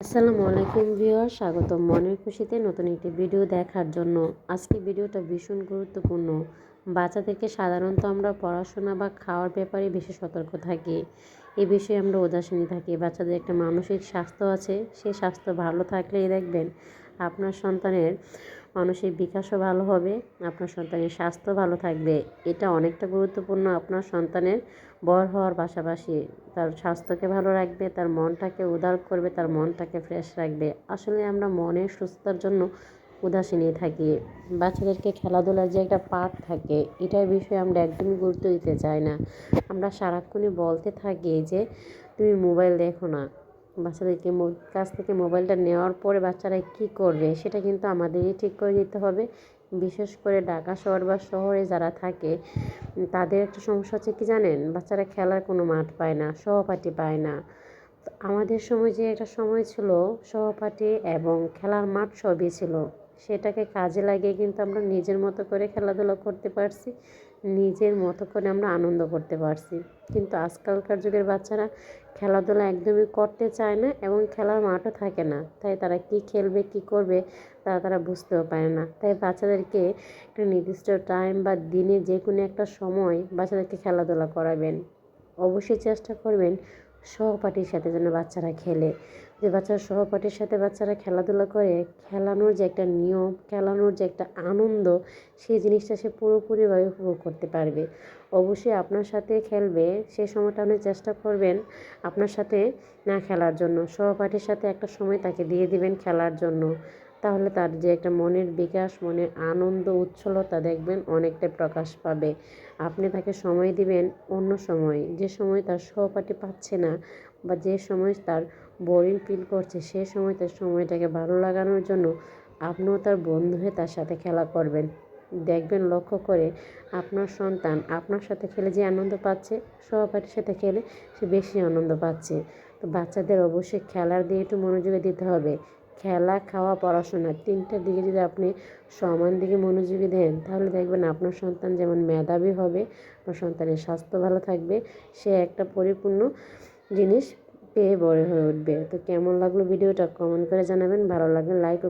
আসসালামু আলাইকুম ভিউয়ার স্বাগতম মনের খুশিতে নতুন একটি ভিডিও দেখার জন্য। আজকে ভিডিওটা ভীষণ গুরুত্বপূর্ণ। বাচ্চাদেরকে সাধারণত আমরা পড়াশোনা বা খাওয়ার ব্যাপারে বেশি সতর্ক থাকি। এ বিষয়ে আমরা উদাসীনী থাকি। বাচ্চাদের একটা মানসিক স্বাস্থ্য আছে সে স্বাস্থ্য ভালো থাকলেই দেখবেন আপনার সন্তানের মানসিক বিকাশও ভালো হবে, আপনার সন্তানের স্বাস্থ্য ভালো থাকবে। এটা অনেকটা গুরুত্বপূর্ণ, আপনার সন্তানের বড় হওয়ার পাশাপাশি তার স্বাস্থ্যকে ভালো রাখবে, তার মনটাকে উদার করবে, তার মনটাকে ফ্রেশ রাখবে। আসলে আমরা মনের সুস্থতার জন্য উদাসীনই থাকি। বাচ্চাদেরকে খেলাধুলার যে একটা পার্ট থাকে, এটার বিষয়ে আমরা একদমই গুরুত্ব দিতে চাই না। আমরা সারাক্ষণই বলতে থাকি যে, তুমি মোবাইল দেখো না। বাচ্চাদেরকে কাছ থেকে মোবাইলটা নেওয়ার পরে বাচ্চারা কি করবে, সেটা কিন্তু আমাদেরই ঠিক করে নিতে হবে। বিশেষ করে ঢাকা শহর বা শহরে যারা থাকে, তাদের একটা সমস্যা হচ্ছে কি জানেন? বাচ্চারা খেলার কোনো মাঠ পায় না, সহপাঠী পায় না। আমাদের সময় যে একটা সময় ছিল, সহপাঠী এবং খেলার মাঠ সবই ছিল। সেটাকে কাজে লাগিয়ে কিন্তু আমরা নিজের মতো করে খেলাধুলা করতে পারছি, নিজের মতো করে আমরা আনন্দ করতে পারছি। কিন্তু আজকালকার যুগের বাচ্চারা খেলাধুলা একদমই করতে চায় না এবং খেলার মাঠও থাকে না। তাই তারা কি খেলবে, কি করবে তা তারা বুঝতেও পারে না। তাই বাচ্চাদেরকে একটা নির্দিষ্ট টাইম বা দিনে যে কোনো একটা সময় বাচ্চাদেরকে খেলাধুলা করাবেন। অবশ্যই চেষ্টা করবেন সহপাঠীর সাথে যেন বাচ্চারা খেলে। যে বাচ্চারা সহপাঠীর সাথে বাচ্চারা খেলাধুলা করে, খেলানোর যে একটা নিয়ম, খেলানোর যে একটা আনন্দ, সেই জিনিসটা সে পুরোপুরিভাবে উপভোগ করতে পারবে। অবশ্যই আপনার সাথে খেলবে সেই সময়টা আপনি চেষ্টা করবেন আপনার সাথে না খেলার জন্য। সহপাঠীর সাথে একটা সময় তাকে দিয়ে দিবেন খেলার জন্য। তাহলে তার যে একটা মনের বিকাশ, মনের আনন্দ, উচ্ছলতা দেখবেন অনেকটাই প্রকাশ পাবে। আপনি তাকে সময় দিবেন অন্য সময়। যে সময় তার সহপাঠী পাচ্ছে না বা যে সময় তার বোরিং ফিল করছে, সে সময় তার সময়টাকে ভালো লাগানোর জন্য আপনিও তার বন্ধু হয়ে তার সাথে খেলা করবেন। দেখবেন লক্ষ্য করে আপনার সন্তান আপনার সাথে খেলে যে আনন্দ পাচ্ছে, সহপাঠীর সাথে খেলে সে বেশি আনন্দ পাচ্ছে। তো বাচ্চাদের অবশ্যই খেলার দিয়ে একটু মনোযোগ দিতে হবে। খেলা, খাওয়া, পড়াশোনা তিনটা দিকে যদি আপনি সমান দিকে মনোযোগী দেন, তাহলে দেখবেন আপনার সন্তান যেমন মেধাবী হবে, আপনার সন্তানের স্বাস্থ্য ভালো থাকবে, সে একটা পরিপূর্ণ জিনিস পেয়ে বড় হয়ে উঠবে। তো কেমন লাগল ভিডিওটা কমেন্ট করে জানাবেন, ভালো লাগলে লাইক